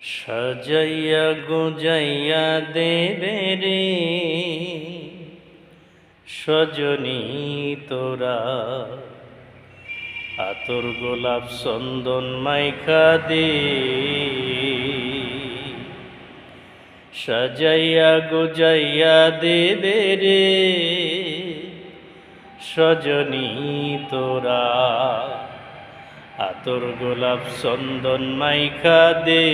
সাজাইয়া গুজাইয়া দেবে রে। সজনী তোরা, আতর গোলাপ চন্দন মাইখা দে। সাজাইয়া গুজাইয়া দেবে রে। সজনী তোরা আতর গোলাপ চন্দন মাইখা দে।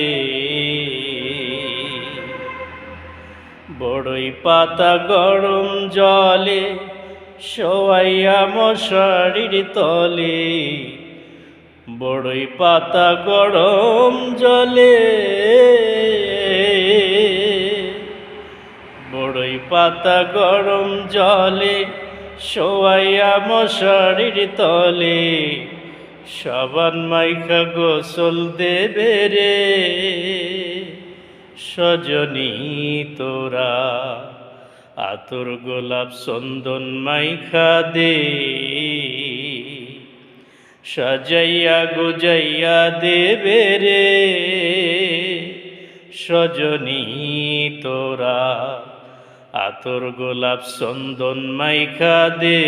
বড়ই পাতা গরম জলে, শোয়াইয়া মশারির তলে। বড়ই পাতা গরম জলে, বড়ই পাতা গরম জলে, শোয়াইয়া মশারির তলে। সাবান মাইখা গোসল দেবে রে, সজনী তোরা। আতর গোলাপ চন্দন মাইখা দে, সাজাইয়া গোজাইয়া দেবে রে, সজনী তোরা। আতর গোলাপ চন্দন মাইখা দে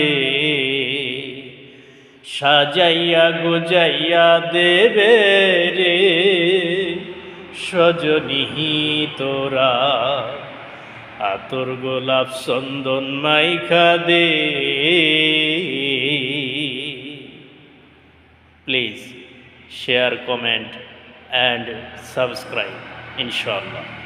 সাজাইয়া গুজাইয়া দেবে রে। সজনী তোরা, আতর গোলাপ চন্দন মাইখা দে। Please, share, comment, and subscribe ইনশাল্লাহ